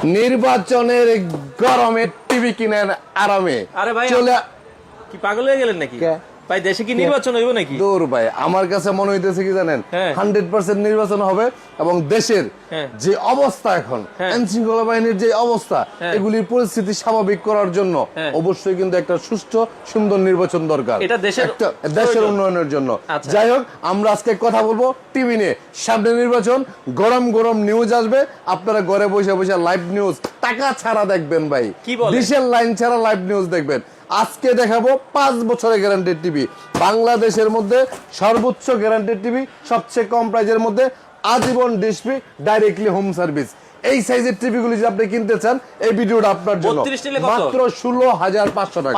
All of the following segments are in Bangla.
নির্বাচনের গরমে টিভি কিনেন আরামে আরে ভাই, চলে কি পাগল হয়ে গেলেন নাকি? ভাই দেশে কি নির্বাচন হইব নাকি দূর ভাই আমার কাছে মনে হইতেছে কি জানেন হ্যাঁ। হান্ড্রেড পার্সেন্ট নির্বাচন হবে এবং দেশের হ্যাঁ। যে অবস্থা এখন হ্যাঁ। আইন শৃঙ্খলা বাহিনীর যে অবস্থা। এগুলির পরিস্থিতি স্বাভাবিক করার জন্য। অবশ্যই কিন্তু একটা সুষ্ঠু সুন্দর নির্বাচন দরকার এটা দেশের দেশের উন্নয়নের জন্য আচ্ছা। যাই হোক আমরা আজকে কথা বলব টিভি নিয়ে সামনে নির্বাচন গরম গরম নিউজ আসবে আপনারা ঘরে বসে বসে লাইভ নিউজ টাকা ছাড়া দেখবেন ভাই? ডিশের লাইন ছাড়া লাইভ নিউজ দেখবেন আজকে দেখাবো পাঁচ বছরের গ্যারান্টেড টিভি বাংলাদেশের মধ্যে সর্বোচ্চ গ্যারান্টেড টিভি সবচেয়ে কম প্রাইজের মধ্যে আজীবন ডিসপি ডাইরেক্টলি হোম সার্ভিস এই সাইজের টিভি গুলি যদি আপনি কিনতে চান এই ভিডিওটা আপনার জন্য। 32 নিলে কত? মাত্র ষোলো হাজার পাঁচশো টাকা।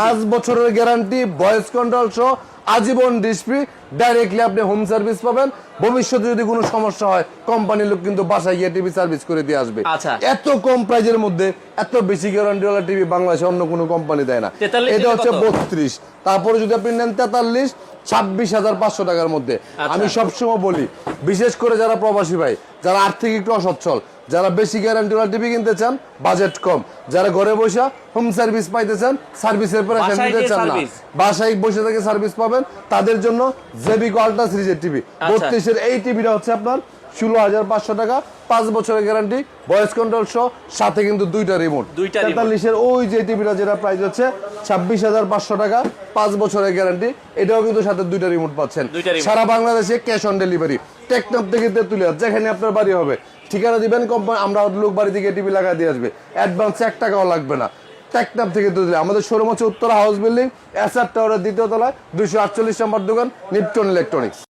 পাঁচ বছরের গ্যারান্টি ভয়েস কন্ট্রোল সহ আজীবন ডিসপি ডাইরেক্টলি আপনি হোম সার্ভিস পাবেন। ভবিষ্যতে যদি কোনো সমস্যা হয় কোম্পানির লোক কিন্তু বাসায় গিয়ে টিভি সার্ভিস করে দিয়ে আসবে। আচ্ছা। এত কম প্রাইজের মধ্যে এত বেশি গ্যারান্টি ওয়ালা টিভি বাংলাদেশে অন্য কোনো কোম্পানি দেয় না। এটা হচ্ছে বত্রিশ। তারপরে যদি আপনি নেন তেতাল্লিশ ছাব্বিশ হাজার পাঁচশো টাকার মধ্যে আচ্ছা। আমি সবসময় বলি বিশেষ করে যারা প্রবাসী ভাই যারা আর্থিক একটু অসচ্ছল যারা বেশি গ্যারান্টি ওয়ালা টিভি কিনতে চান বাজেট কম। যারা ঘরে বসে হোম সার্ভিস পাইতে চান সার্ভিসের পরে নিতে চান না। বাসায় বসে থেকে সার্ভিস পাবেন তাদের জন্য জেবিকো আল্ট্রা সিরিজের টিভি। বত্রিশের এই টিভিটা হচ্ছে আপনার ষোলো হাজার পাঁচশো টাকা পাঁচ বছরের গ্যারান্টি ভয়েস কন্ট্রোল সহ সাথে কিন্তু দুইটা রিমোট। তেতাল্লিশের ওই যে টিভিটা যেটা প্রাইস হচ্ছে ছাব্বিশ হাজার পাঁচশো টাকা পাঁচ বছরের গ্যারান্টি এটাও কিন্তু সাথে দুইটা রিমোট পাচ্ছেন। সারা বাংলাদেশে ক্যাশ অন ডেলিভারি টেকনাফ থেকে তেতুলিয়া যেখানে আপনার বাড়ি হবে। ঠিকানা দিবেন কোম্পানি আমরা লোক বাড়ি থেকে টিভি লাগা দিয়ে আসবে। অ্যাডভান্স এক টাকাও লাগবে না। টেকনাফ থেকে তুলে আমাদের শোরুম হচ্ছে উত্তরা হাউস বিল্ডিং এসআর টাওয়ারের দ্বিতীয় তলায় দুশো আটচল্লিশ নম্বর দোকান নিপটন ইলেকট্রনিক্স